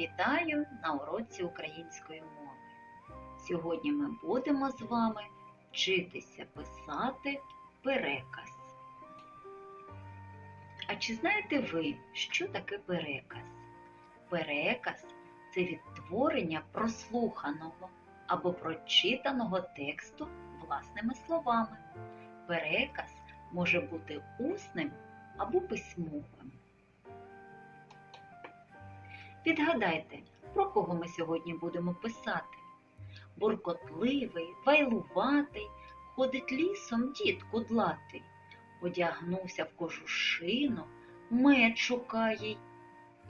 Вітаю на уроці української мови. Сьогодні ми будемо з вами вчитися писати переказ. А чи знаєте ви, що таке переказ? Переказ це відтворення прослуханого або прочитаного тексту власними словами. Переказ може бути усним або письмовим. Підгадайте, про кого ми сьогодні будемо писати. Буркотливий, вайлуватий, ходить лісом дід кудлатий, одягнувся в кожушину, меч шукає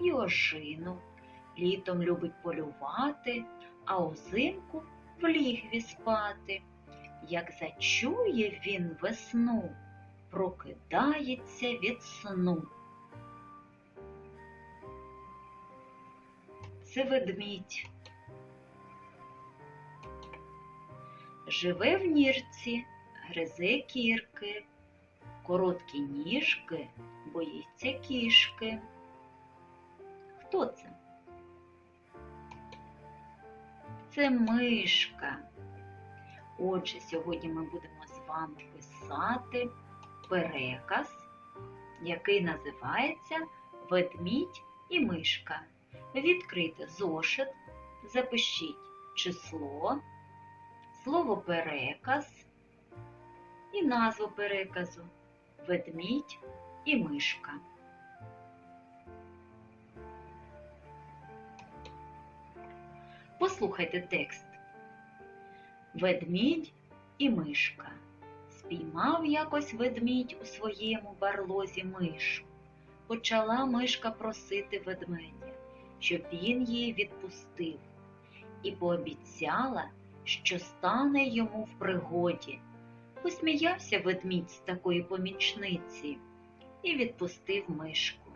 і ожину. Літом любить полювати, а узимку в лігві спати. Як зачує він весну, прокидається від сну. Це ведмідь. Живе в нірці, гризе кірки, короткі ніжки, боїться кішки. Хто це? Це мишка. Отже, сьогодні ми будемо з вами писати переказ, який називається Ведмідь і мишка. Відкрийте зошит, запишіть число, слово переказ і назву переказу Ведмідь і мишка. Послухайте текст. Ведмідь і мишка. Спіймав якось ведмідь у своєму барлозі мишу. Почала мишка просити ведмедя, щоб він її відпустив, і пообіцяла, що стане йому в пригоді. Посміявся ведмідь з такої помічниці і відпустив мишку.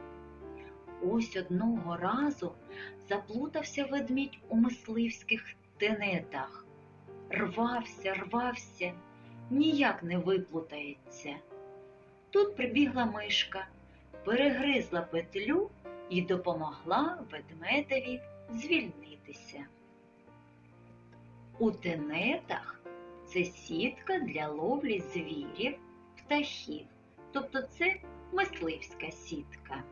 Ось одного разу заплутався ведмідь у мисливських тенетах. Рвався, рвався, ніяк не виплутається. Тут прибігла мишка, перегризла петлю і допомогла ведмедеві звільнитися. У тенетах це сітка для ловлі звірів, птахів, тобто це мисливська сітка.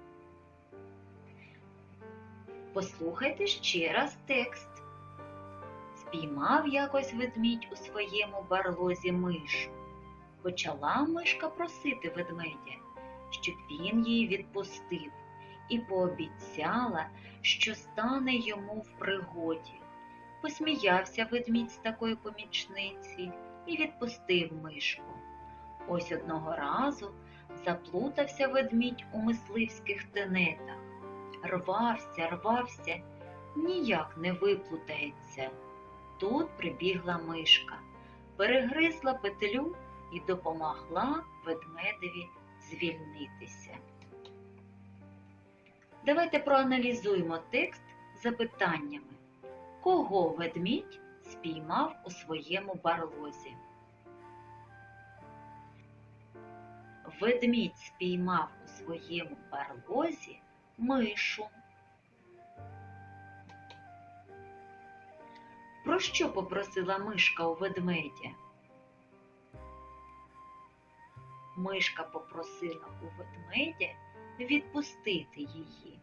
Послухайте ще раз текст. Спіймав якось ведмідь у своєму барлозі мишу. Почала мишка просити ведмедя, щоб він її відпустив, і пообіцяла, що стане йому в пригоді. Посміявся ведмідь з такої помічниці і відпустив мишку. Ось одного разу заплутався ведмідь у мисливських тенетах. Рвався, рвався, ніяк не виплутається. Тут прибігла мишка, перегризла петлю і допомогла ведмедеві звільнитися. Давайте проаналізуємо текст запитаннями. Кого ведмідь спіймав у своєму барлозі? Ведмідь спіймав у своєму барлозі мишу. Про що попросила мишка у ведмедя? Мишка попросила у ведмедя відпустити її.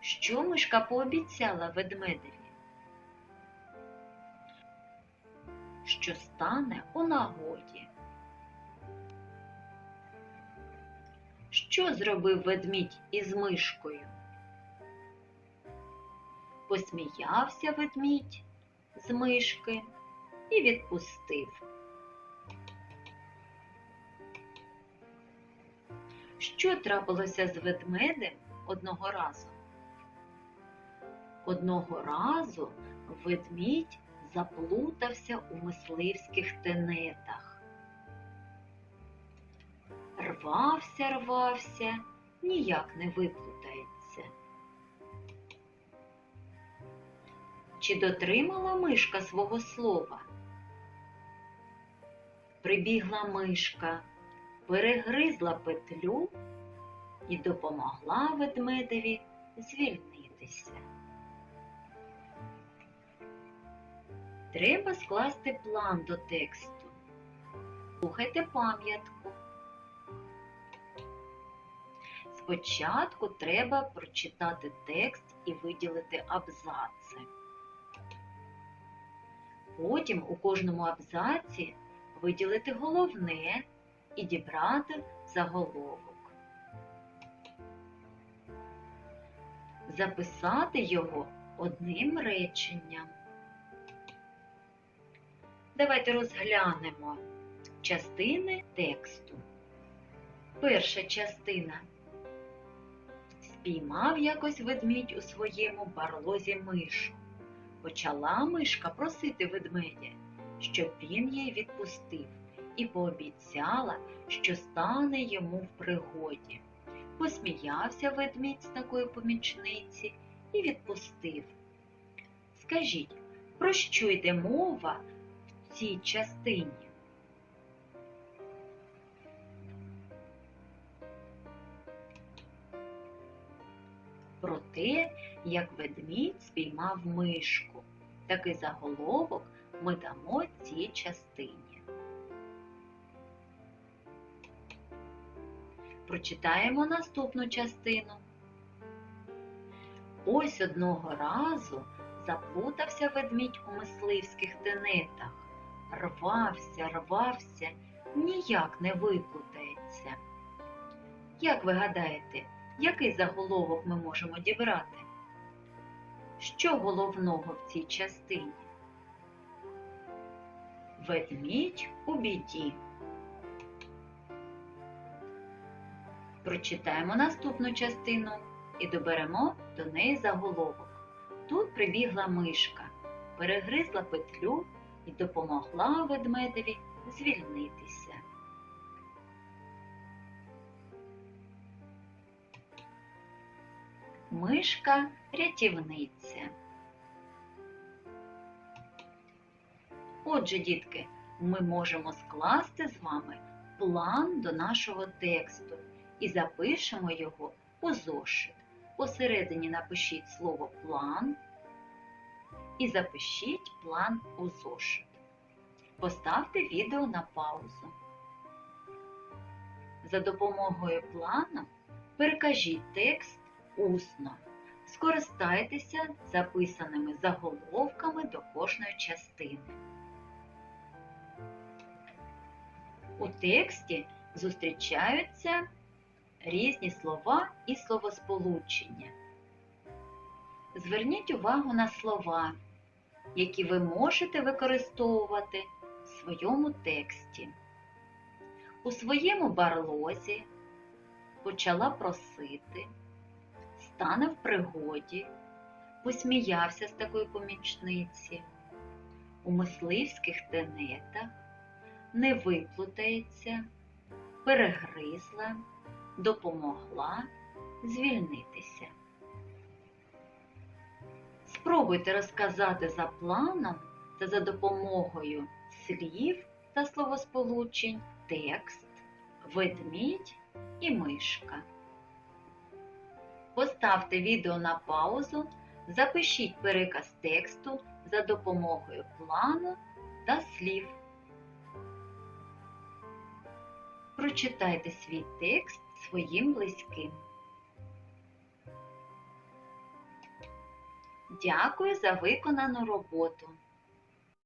Що мишка пообіцяла ведмедеві? Що стане у нагоді? Що зробив ведмідь із мишкою? Посміявся ведмідь з мишки і відпустив. Що трапилося з ведмедем одного разу? Одного разу ведмідь заплутався у мисливських тенетах. Рвався, рвався, ніяк не виплутається. Чи дотримала мишка свого слова? Прибігла мишка, перегризла петлю і допомогла ведмедеві звільнитися. Треба скласти план до тексту. Слухайте пам'ятку. Спочатку треба прочитати текст і виділити абзаци. Потім у кожному абзаці виділити головне і дібрати заголовок. Записати його одним реченням. Давайте розглянемо частини тексту. Перша частина. Спіймав якось ведмідь у своєму барлозі мишу. Почала мишка просити ведмедя, щоб він її відпустив, і пообіцяла, що стане йому в пригоді. Посміявся ведмідь з такої помічниці і відпустив. Скажіть, про що йде мова в цій частині? Про те, як ведмідь спіймав мишку. Такий заголовок ми дамо цій частині. Прочитаємо наступну частину. Ось одного разу заплутався ведмідь у мисливських тенетах. Рвався, рвався, ніяк не виплутається. Як ви гадаєте, який заголовок ми можемо дібрати? Що головного в цій частині? Ведмідь у біді. Прочитаємо наступну частину і доберемо до неї заголовок. Тут прибігла мишка, перегризла петлю і допомогла ведмедеві звільнитися. Мишка рятівниця. Отже, дітки, ми можемо скласти з вами план до нашого тексту і запишемо його у зошит. Посередині напишіть слово план і запишіть план у зошит. Поставте відео на паузу. За допомогою плану перекажіть текст усно. Скористайтеся записаними заголовками до кожної частини. У тексті зустрічаються різні слова і словосполучення. Зверніть увагу на слова, які ви можете використовувати в своєму тексті. У своєму барлозі почала просити, стане в пригоді, посміявся з такої помічниці, у мисливських тенетах, не виплутається, перегризла, допомогла звільнитися. Спробуйте розказати за планом та за допомогою слів та словосполучень текст, ведмідь і мишка. Поставте відео на паузу, запишіть переказ тексту за допомогою плану та слів. Прочитайте свій текст своїм близьким. Дякую за виконану роботу.